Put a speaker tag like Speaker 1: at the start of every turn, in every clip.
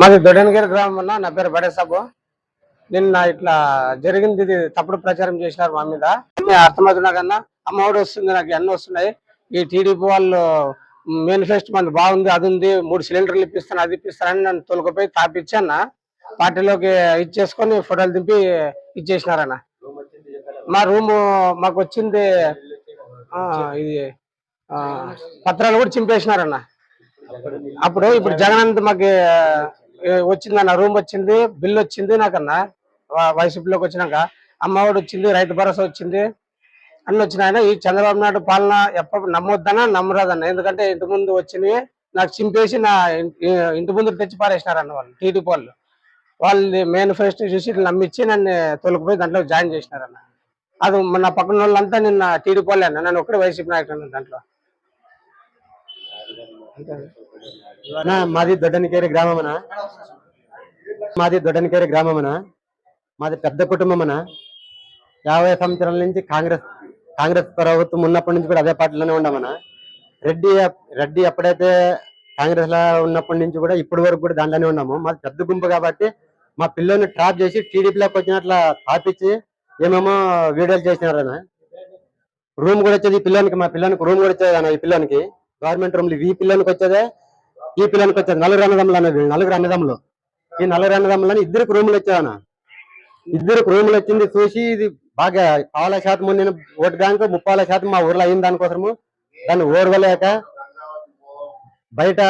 Speaker 1: మాది దొడనగిరి గ్రామం అన్న నా పేరు బడేసాబు నిన్న ఇట్లా జరిగింది ఇది తప్పుడు ప్రచారం చేసినారు మా మీద. అర్థమవుతున్నా కన్నా అమ్మఒడి వస్తుంది నాకు అన్నీ వస్తున్నాయి. ఈ టీడీపీ వాళ్ళు మేనిఫెస్టో మంది బాగుంది అది ఉంది మూడు సిలిండర్లు ఇప్పిస్తాను అది ఇప్పిస్తానని నన్ను తొలగిపోయి తాపిచ్చి పార్టీలోకి ఇచ్చేసుకొని ఫోటోలు దింపి ఇచ్చేసినారన్న మా రూము మాకు వచ్చింది ఇది పత్రాలు కూడా చింపేసినారన్న. అప్పుడు ఇప్పుడు జగనంత్ మాకు వచ్చిందన్న రూమ్ వచ్చింది బిల్ వచ్చింది నాకన్నా వైసీపీలోకి వచ్చినాక. అమ్మఒడి వచ్చింది రైతు భరోసా వచ్చింది. అన్ని వచ్చినాయన ఈ చంద్రబాబు నాయుడు పాలన ఎప్పుడు నమ్మొద్దనా నమ్మరాదన్న. ఎందుకంటే ఇంటి ముందు వచ్చినవి నాకు చింపేసి నా ఇంటి ముందు తెచ్చి పారేసినారన్న వాళ్ళు టీడీపీ వాళ్ళు. వాళ్ళది మేనిఫెస్టో చూసి నమ్మించి నన్ను తొలగిపోయి దాంట్లో జాయిన్ చేసినారన్న. అది మన పక్కన వాళ్ళంతా నిన్న టీడీపీ అన్న నన్ను ఒక్కడే వైసీపీ నాయకుడు దాంట్లో.
Speaker 2: మాది దొడ్డనికేరి గ్రామమన? మాది దొడ్డనికేరి గ్రామమన? మాది పెద్ద కుటుంబమన? యాభై సంవత్సరాల నుంచి కాంగ్రెస్ కాంగ్రెస్ ప్రభుత్వం ఉన్నప్పటి నుంచి కూడా అదే పార్టీలోనే ఉండమనా? రెడ్డి రెడ్డి ఎప్పుడైతే కాంగ్రెస్లో ఉన్నప్పటి నుంచి కూడా ఇప్పటి వరకు కూడా దాంట్లోనే ఉన్నాము. మాది పెద్ద గుంపు కాబట్టి మా పిల్లల్ని ట్రాప్ చేసి టీడీపీలోకి వచ్చినట్ల తాపించి ఏమేమో వీడియోలు చేసినారనా రూమ్ కూడా వచ్చేది ఈ మా పిల్లలకి రూమ్ కూడా వచ్చేది అన్న ఈ పిల్లలకి గవర్నమెంట్ రూమ్ ఈ పిల్లలకి వచ్చేదే ఈ పిల్లలకి వచ్చేది నలుగురు అన్నదమ్ములు అనేది నలుగురు అన్నదమ్ములు. ఈ నలుగురు అన్నదమ్ములని ఇద్దరికి రూములు వచ్చాయన ఇద్దరికి రూములు వచ్చింది చూసి ఇది బాగా పావుల శాతం నేను ఓటు బ్యాంక్ ముప్పాల శాతం మా ఊర్లో అయిన దానికోసము. దాన్ని ఓర్వలేక బయట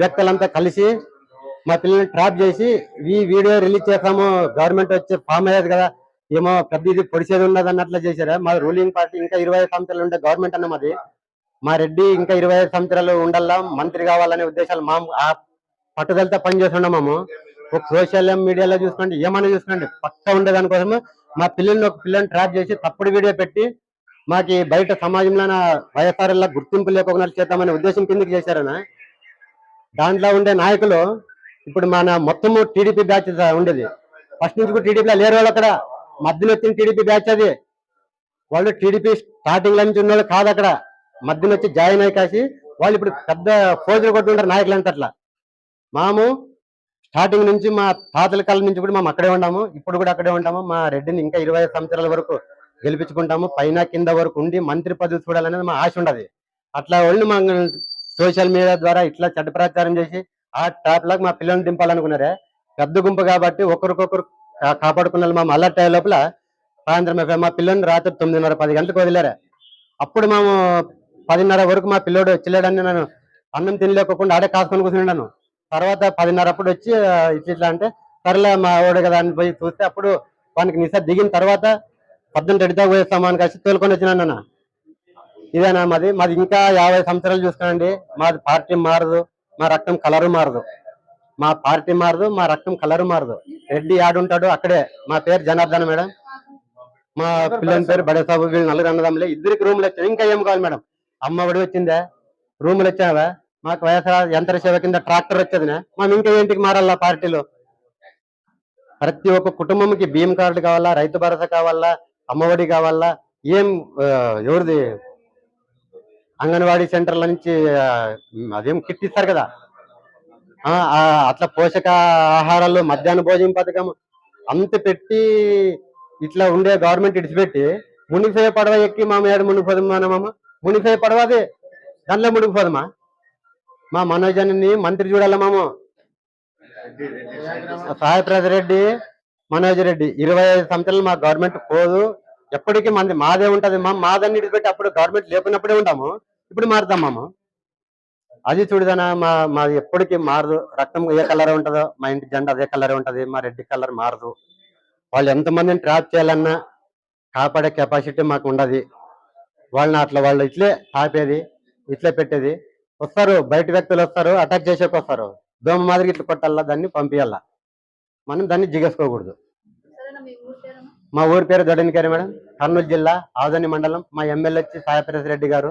Speaker 2: వ్యక్తులంతా కలిసి మా పిల్లల్ని ట్రాప్ చేసి ఈ వీడియో రిలీజ్ చేస్తాము. గవర్నమెంట్ వచ్చి ఫామ్ అయ్యేది కదా ఏమో పెద్ద ఇది పొడిచేది ఉన్నది అన్నట్లు చేశారా? మా రూలింగ్ పార్టీ ఇంకా ఇరవై ఐదు సంవత్సరాలు ఉండే గవర్నమెంట్ అన్న మాది. మా రెడ్డి ఇంకా ఇరవై ఐదు సంవత్సరాలు ఉండాలా మంత్రి కావాలనే ఉద్దేశాలు మా ఆ పట్టుదలతో పనిచేస్తున్నాం మేము. ఒక సోషల్ మీడియాలో చూసుకోండి ఏమైనా చూసుకోండి పక్క ఉండే దానికోసము మా పిల్లల్ని ఒక పిల్లని ట్రాప్ చేసి తప్పుడు వీడియో పెట్టి మాకి బయట సమాజంలో వైఎస్ఆర్ఎల్లా గుర్తింపు లేకుండా చేద్దామనే ఉద్దేశం కిందకి చేశారనా దాంట్లో ఉండే నాయకులు ఇప్పుడు మన మొత్తము టీడీపీ బ్యాచ్ ఉండేది. ఫస్ట్ నుంచి కూడా టీడీపీలో లేరు వాళ్ళు అక్కడ మధ్యలో వచ్చిన టీడీపీ బ్యాచ్ అది. వాళ్ళు టీడీపీ స్టార్టింగ్ నుంచి ఉన్న వాళ్ళు కాదు అక్కడ. మధ్యన వచ్చి జాయిన్ అయి కాసి వాళ్ళు ఇప్పుడు పెద్ద ఫోజులు కొట్టుకుంటారు నాయకులు అంతా అట్లా. మాము స్టార్టింగ్ నుంచి మా తాతల కాలం నుంచి కూడా మేము అక్కడే ఉన్నాము ఇప్పుడు కూడా అక్కడే ఉంటాము. మా రెడ్డిని ఇంకా ఇరవై సంవత్సరాల వరకు గెలిపించుకుంటాము. పైన కింద వరకు ఉండి మంత్రి పదవి చూడాలనేది మా ఆశ ఉండదు. అట్లా వాళ్ళు మా సోషల్ మీడియా ద్వారా ఇట్లా చెడ్డ ప్రచారం చేసి ఆ టాప్ లాగా మా పిల్లల్ని దింపాలనుకున్నారే. పెద్ద గుంపు కాబట్టి ఒకరికొకరు కాపాడుకున్న మా అలర్ట్ అయ్యే లోపల సాయంత్రం మా పిల్లల్ని రాత్రి తొమ్మిదిన్నర పది గంటలకు వదిలేరా. అప్పుడు మేము పదిన్నర వరకు మా పిల్లోడు వచ్చలేడని నేను అన్నం తినలేకుండా ఆడే కాసుకొని కూర్చున్నాను. తర్వాత పదిన్నర అప్పుడు వచ్చి ఇట్లా అంటే సరేలే మా వాడు కదా అని పోయి చూస్తే అప్పుడు వానికి నిశా దిగిన తర్వాత పద్దెనిమిది రెడ్డితో పోయిస్తామా అని కలిసి తోలుకొని వచ్చినాను అన్న. ఇదేనా మాది? మాది ఇంకా యాభై సంవత్సరాలు చూసుకోనండి మాది పార్టీ మారదు మా రక్తం కలరు మారదు. మా పార్టీ మారదు మా రక్తం కలర్ మారదు. రెడ్డి ఆడుంటాడు అక్కడే. మా పేరు జనార్దన్ మేడం. మా పిల్లని పేరు బడేసాబు వీళ్ళు నలుగురు అన్నదమ్ములే. ఇద్దరికి రూమ్లు వచ్చాయి. ఇంకా ఏం కావాలి మేడం? అమ్మ ఒడి వచ్చిందే? రూములు వచ్చావా? మాకు వైఎస్ఆర్ యంత్ర సేవ కింద ట్రాక్టర్ వచ్చేదినే? మనం ఇంకా ఏంటికి మారాలా పార్టీలో? ప్రతి ఒక్క కుటుంబంకి భీమ్ కార్డు కావాలా రైతు భరోసా కావాలా అమ్మఒడి కావాలా? ఏం ఎవరిది? అంగన్వాడీ సెంటర్ల నుంచి అదేం కిట్ ఇస్తారు కదా? అట్లా పోషక ఆహారాలు మధ్యాహ్న భోజన పథకం అంత పెట్టి ఇట్లా ఉండే గవర్నమెంట్ ఇడిచిపెట్టి మునిగిపోయే పడవ ఎక్కి మామ ఏడు మునిగిపోదాం మామ. మునిగిపోయే పడవ అది. దాంట్లో మునిగిపోదమా మా మనోజన్ని మంత్రి చూడాలి మాము? సాయిప్రసాద్ రెడ్డి మనోజ్ రెడ్డి. ఇరవై ఐదు సంవత్సరాలు మా గవర్నమెంట్ పోదు. ఎప్పటికీ మంది మాదే ఉంటది మా మాదన్ని ఇడిచిపెట్టి అప్పుడు గవర్నమెంట్ లేకున్నప్పుడే ఉంటాము. ఇప్పుడు మారుతాం మాము. అది చూడదనా మా మాది ఎప్పటికీ మారదు. రక్తం ఏ కలర్ ఉంటుందో మా ఇంటి జెండా అదే కలర్ ఉంటది మా రెడ్డి కలర్ మారదు. వాళ్ళు ఎంతమందిని ట్రాప్ చేయాలన్నా కాపాడే కెపాసిటీ మాకు ఉండదు. వాళ్ళని అట్లా వాళ్ళు ఇట్లే ఆపేది ఇట్లే పెట్టేది. వస్తారు బయట వ్యక్తులు వస్తారు అటాక్ చేసేకి వస్తారు దోమ మాదిరి ఇట్లా కొట్టాలా దాన్ని పంపించాలా మనం దాన్ని జిగేసుకోకూడదు.
Speaker 3: మీ
Speaker 2: మా ఊరి పేరు దొడనికేరి మేడం. కర్నూలు జిల్లా ఆదోని మండలం. మా ఎమ్మెల్యే వచ్చి సాయప్రసాద్ రెడ్డి గారు.